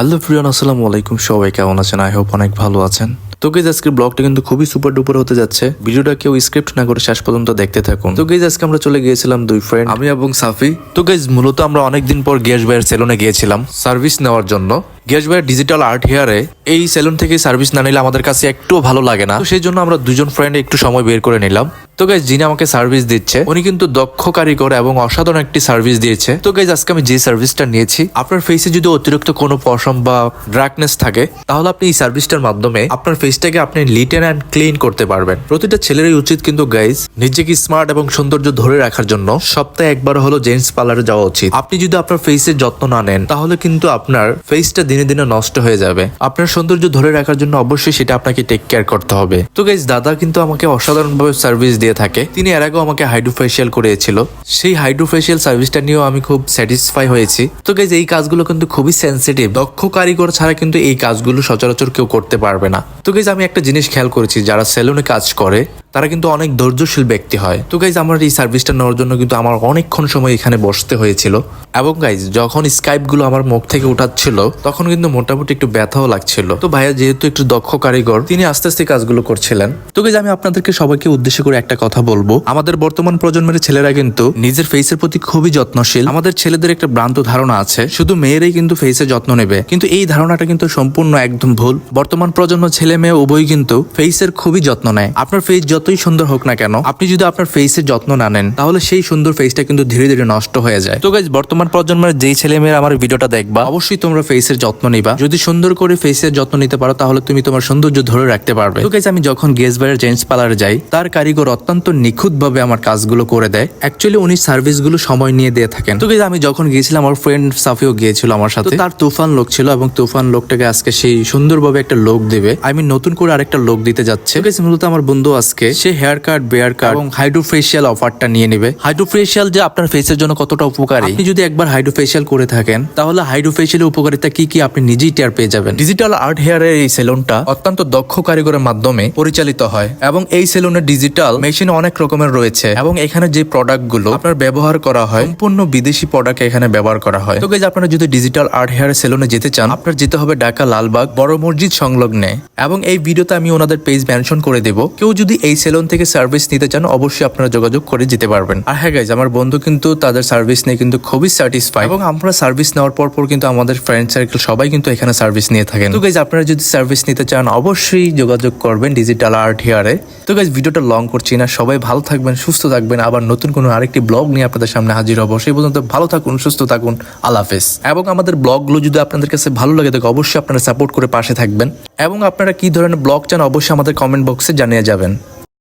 Hello Priyan, আসসালামু আলাইকুম। সবাই কেমন আছেন? আই হোপ অনেক ভালো আছেন। তো গেজ আজকের ব্লগটা কিন্তু খুবই সুপার ডুপার হতে যাচ্ছে। ভিডিওটা কেউ স্ক্রিপ্ট না করে শেষ পর্যন্ত দেখতে থাকুন। তো গেজ আজকে আমরা চলে গিয়েছিলাম দুই ফ্রেন্ড আমি এবং সাফি। তো গেজ মূলত আমরা অনেকদিন পর গ্যাস ভাইয়ের সেলুনে গিয়েছিলাম। সার্ভিস নেওয়ার জন্য। গ্যাস ভাইয়ের ডিজিটাল আর্ট হেয়ারে এই সেলুন থেকে সার্ভিস না নিলে আমাদের কাছে একটুও ভালো লাগে না। সেই জন্য আমরা দুজন ফ্রেন্ড একটু সময় বের করে নিলাম। তো গাইজ যিনি আমাকে সার্ভিস দিচ্ছে, উনি কিন্তু দক্ষ কারিগর এবং অসাধারণ একটি সার্ভিস দিয়েছে। তো গাইজ আজকে আমি যে সার্ভিসটা নিয়েছি, আপনার ফেসে যদি অতিরিক্ত কোনো পশম বা ড্রাকনেস থাকে, তাহলে আপনি এই সার্ভিসটার মাধ্যমে আপনার ফেসটাকে আপনি লিটেন অ্যান্ড ক্লিন করতে পারবেন। প্রতিটা ছেলেরই উচিত কিন্তু গাইজ নিজেকে স্মার্ট এবং সৌন্দর্য ধরে রাখার জন্য সপ্তাহে একবার হলো জেন্টস পার্লারে যাওয়া উচিত। আপনি যদি আপনার ফেসের যত্ন না নেন, তাহলে কিন্তু আপনার ফেসটা দিনে দিনে দিনে নষ্ট হয়ে যাবে। আপনার সৌন্দর্য ধরে রাখার জন্য অবশ্যই সেটা আপনাকে টেক কেয়ার করতে হবে। তো গাইজ দাদা কিন্তু আমাকে অসাধারণভাবে সার্ভিস দিয়ে থাকে। তিনি এর আগেও আমাকে হাইড্রোফেশিয়াল করেছিল সেই হাইড্রোফেশিয়াল সার্ভিসটা নিয়েও আমি খুব স্যাটিসফাই হয়েছি। তো গাইজ এই কাজগুলো কিন্তু খুবই সেন্সিটিভ দক্ষ কারিগর ছাড়া কিন্তু এই কাজগুলো সচরাচর কেউ করতে পারবে না। তো গাইজ আমি একটা জিনিস খেয়াল করেছি, যারা সেলুনে কাজ করে তারা কিন্তু অনেক ধৈর্যশীল ব্যক্তি হয়। তো গাইজ আমার এই সার্ভিসটা নেওয়ার জন্য কিন্তু আমার অনেকক্ষণ সময় এখানে বসতে হয়েছিল। এবং গাইজ যখন স্কাইপগুলো আমার মুখ থেকে উঠাচ্ছিল, তখন কিন্তু মোটামুটি একটু ব্যথাও লাগছিল। তো ভাইয়া যেহেতু একটু দক্ষ কারিগর, তিনি আস্তে আস্তে কাজগুলো করছিলেন। তো গাইজ আমি আপনাদেরকে সবাইকে উদ্দেশ্য করে একটা কথা বলব। আমাদের বর্তমান প্রজন্মের ছেলেরা কিন্তু নিজের ফেসের প্রতি খুবই যত্নশীল। আমাদের ছেলেদের একটা ভ্রান্ত ধারণা আছে, শুধু মেয়েরাই কিন্তু ফেসের যত্ন নেবে। কিন্তু এই ধারণাটা কিন্তু সম্পূর্ণ একদম ভুল। বর্তমান প্রজন্ম ছেলে মেয়ে উভয় কিন্তু ফেসের খুবই যত্ন নেয়। আপনার ফেস যতই সুন্দর হোক না কেন আপনি যদি আপনার ফেসের যত্ন না নেন তাহলে সেই সুন্দর ফেসটা কিন্তু ধীরে ধীরে নষ্ট হয়ে যায়। তো গাইজ বর্তমান প্রজন্মের যেই ছেলে মেয়েরা আমার ভিডিওটা দেখবা অবশ্যই তোমরা ফেসের যত্ন নিবা। যদি সুন্দর করে ফেসের যত্ন নিতে পারো তাহলে তুমি তোমার সৌন্দর্য ধরে রাখতে পারবে। তো গাইজ আমি যখন গেস বাইরের জেন্টস পার্লারে যাই তার কারিগর অত্যন্ত নিখুঁত ভাবে আমার কাজগুলো করে দেয়। অ্যাকচুয়ালি উনি সার্ভিসগুলো সময় নিয়ে দিয়ে থাকেন। তো গাইজ আমি যখন গিয়েছিলাম আমার ফ্রেন্ড সাফিও গিয়েছিল আমার সাথে। তার তুফান লোক ছিল এবং তুফান লোকটাকে আজকে সেই সুন্দরভাবে একটা লোক দেবে। আমি নতুন করে আরেকটা লোক দিতে যাচ্ছে। মূলত আমার বন্ধু আজকে সে হেয়ার কাট বেয়ার কাট এবং হাইড্রোফেশিয়াল অফারটা নিয়ে নেবে। হাইড্রোফেশিয়াল যে আপনার ফেসের জন্য কতটা উপকারী আপনি যদি একবার হাইড্রোফেশিয়াল করে থাকেন তাহলে হাইড্রোফেশিয়ালের উপকারিতা কি কি আপনি নিজেই টের পেয়ে যাবেন। ডিজিটাল আর্ট হেয়ারের এই সেলুনটা অত্যন্ত দক্ষ কারিগরের মাধ্যমে পরিচালিত হয় এবং এই সেলুনে ডিজিটাল মেশিন অনেক রকমের রয়েছে এবং এখানে যে প্রোডাক্টগুলো আপনার ব্যবহার করা হয় সম্পূর্ণ বিদেশি প্রোডাক্ট এখানে ব্যবহার করা হয়। তো guys, আপনারা যদি ডিজিটাল আর্ট হেয়ার সেলুনে যেতে চান আপনার যেতে হবে ঢাকা লালবাগ বড় মসজিদ সংলগ্নে এবং এই ভিডিওতে আমি ওনাদের পেজ মেনশন করে দেব। কেউ যদি এই সেলুন থেকে সার্ভিস নিতে চান, অবশ্যই আপনারা যোগাযোগ করে যেতে পারবেন। আর হ্যাঁ গাইজ আমার বন্ধু কিন্তু তাদের সার্ভিস নিয়ে কিন্তু খুবই স্যাটিসফাই এবং আমরা সার্ভিস নেওয়ার পর পর কিন্তু আমাদের ফ্রেন্ড সার্কেল সবাই কিন্তু এখানে সার্ভিস নিয়ে থাকেন। তো গাইজ আপনারা যদি সার্ভিস নিতে চান, অবশ্যই যোগাযোগ করবেন ডিজিটাল আর্ট হেয়ারে তো গাইজ ভিডিওটা লং করছি না, সবাই ভালো থাকবেন, সুস্থ থাকবেন। আবার নতুন কোনো আরেকটি ব্লগ নিয়ে আপনাদের সামনে হাজির হব। সেই পর্যন্ত ভালো থাকুন, সুস্থ থাকুন, আল্লাহ হাফেজ। এবং আমাদের ব্লগগুলো যদি আপনাদের কাছে ভালো লাগে থাকে অবশ্যই আপনারা সাপোর্ট করে পাশে থাকবেন। এবং আপনারা কি ধরনের ব্লগ চান, অবশ্যই আমাদের কমেন্ট বক্সে জানিয়ে যাবেন।